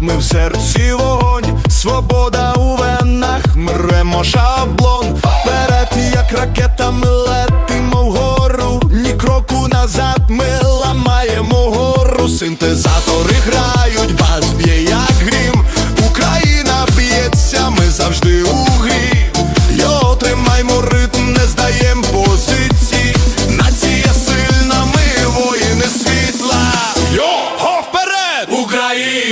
ми в серці вогонь, свобода у венах, мремо шаблон, вперед, як ракета, ми летимо вгору, ні кроку назад, ми ламаємо гору, синтезатори грають,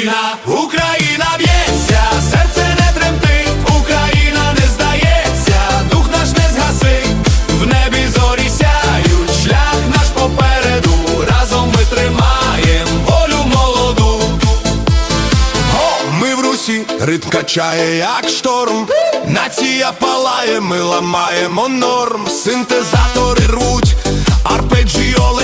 Україна, Україна б'ється, серце не тремтить, Україна не здається, дух наш не згасить, в небі зорі сяють, шлях наш попереду, разом ми тримаєм волю молоду. Го, ми в русі, ритм качає, як шторм. Нація палає, ми ламаємо норм. Синтезатори рвуть, арпеджіо летять, хай-хет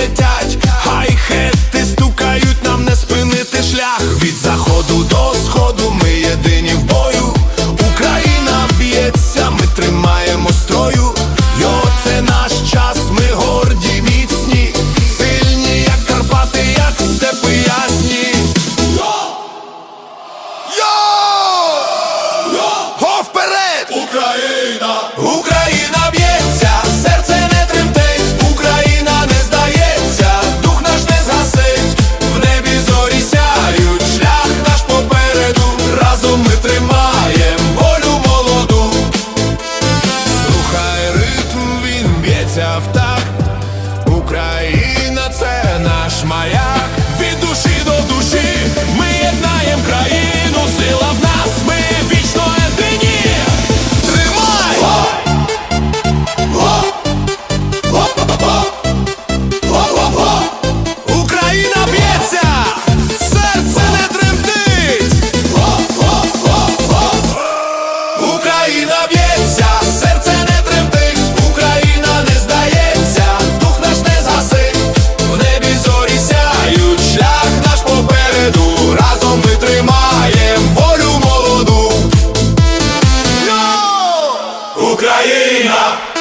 desmaiar. Ukraina!